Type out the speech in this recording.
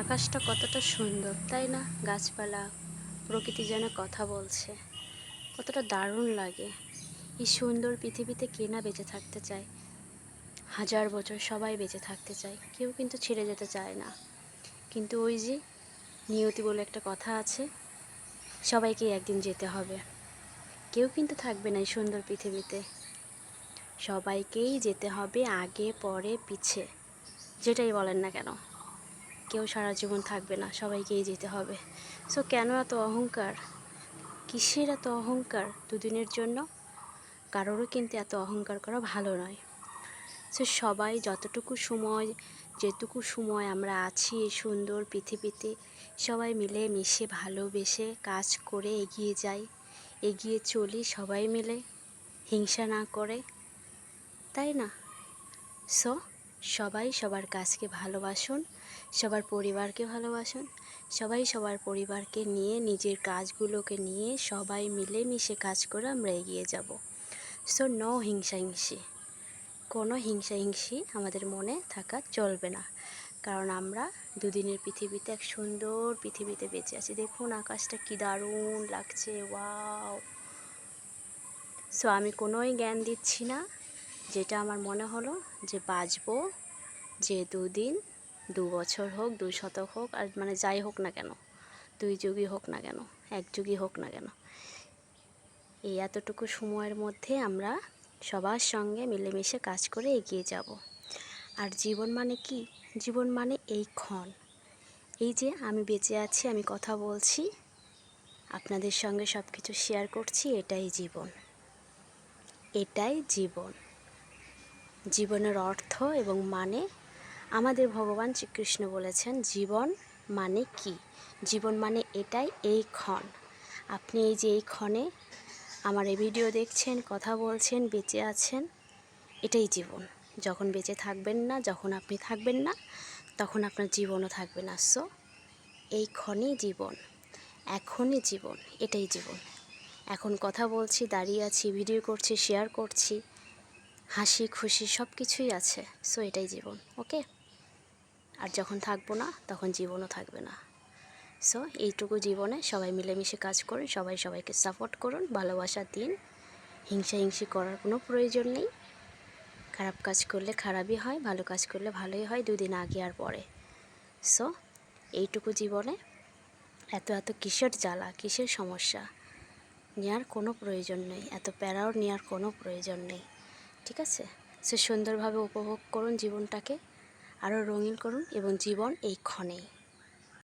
আকাশটা কতটা সুন্দর, তাই না? গাছপালা, প্রকৃতি যেন কথা বলছে। কতটা দারুণ লাগে। এই সুন্দর পৃথিবীতে কে না বেঁচে থাকতে চায়? হাজার বছর সবাই বেঁচে থাকতে চায়, কেউ কিন্তু ছেড়ে যেতে চায় না। কিন্তু ওই যে নিয়তি বলে একটা কথা আছে সবাইকে একদিন যেতে হবে। কেউ কিন্তু থাকবে না এই সুন্দর পৃথিবীতে। সবাইকেই যেতে হবে আগে, পরে, পিছে, যেটাই বলেন না কেন। কেউ সারা জীবন থাকবে না, সবাইকেই যেতে হবে। সো কেন এত অহংকার? কিসের এত অহংকার? দুদিনের জন্য কারোরও কিন্তু এত অহংকার করা ভালো নয়। সো সবাই যতটুকু সময়, যেটুকু সময় আমরা আছি এই সুন্দর পৃথিবীতে, সবাই মিলে মিশে ভালোবেসে কাজ করে এগিয়ে যাই, এগিয়ে চলি সবাই মিলে, হিংসা না করে, তাই না? সো সবাই সবার কাজকে ভালোবাসুন সবার পরিবারকে ভালোবাসুন। সবাই সবার পরিবারকে নিয়ে, নিজের কাজগুলোকে নিয়ে সবাই মিলে মিশে কাজ করে আমরা এগিয়ে যাব। সো নো হিংসা হিংসি কোনো হিংসা হিংসি আমাদের মনে থাকা চলবে না। কারণ আমরা দুদিনের পৃথিবীতে, এক সুন্দর পৃথিবীতে বেঁচে আছি। দেখুন আকাশটা কি দারুণ লাগছে, ওয়াও। সো আমি কোনোই জ্ঞান দিচ্ছি না। যেটা আমার মনে হলো যে বাঁচবো যে দুদিন দু বছর হোক, দুই শতক হোক, আর মানে যাই হোক না কেন, দুই যুগই হোক না কেন, এক যুগই হোক না কেন। এই এতটুকু সময়ের মধ্যে আমরা সবার সঙ্গে মিলেমিশে কাজ করে এগিয়ে যাব। আর জীবন মানে কি? জীবন মানে এই ক্ষণ। এই যে আমি বেঁচে আছি, আমি কথা বলছি, আপনাদের সঙ্গে সব কিছু শেয়ার করছি, এটাই জীবন। এটাই জীবন। জীবনের অর্থ এবং মানে আমাদের ভগবান শ্রীকৃষ্ণ বলেছেন, জীবন মানে কি? জীবন মানে এটাই, এই ক্ষণ। আপনি এই যে এই ক্ষণে আমার এই ভিডিও দেখছেন, কথা বলছেন, বেঁচে আছেন, এটাই জীবন। যখন বেঁচে থাকবেন না, যখন আপনি থাকবেন না, তখন আপনার জীবনও থাকবে না। সো এই ক্ষণই জীবন, এখনই জীবন, এটাই জীবন। এখন কথা বলছি, দাঁড়িয়ে আছি, ভিডিও করছি শেয়ার করছি, হাসি খুশি সব কিছুই আছে। সো এটাই জীবন ওকে আর যখন থাকব না, তখন জীবনও থাকবে না। সো এইটুকু জীবনে সবাই মিলেমিশে কাজ করুন, সবাই সবাইকে সাপোর্ট করুন, ভালোবাসা দিন, হিংসা হিংসি করার কোনো প্রয়োজন নেই। খারাপ কাজ করলে খারাপই হয়, ভালো কাজ করলে ভালোই হয়, দুদিন আগে আর পরে। সো এইটুকু জীবনে এত এত কিসের জ্বালা, কিসের সমস্যা নেওয়ার কোনো প্রয়োজন নেই। এত প্যারাও নেওয়ার কোনো প্রয়োজন নেই। ঠিক আছে? সে সুন্দরভাবে উপভোগ করুন জীবনটাকে। আরও রঙিন করুন এবং জীবন এই ক্ষণেই।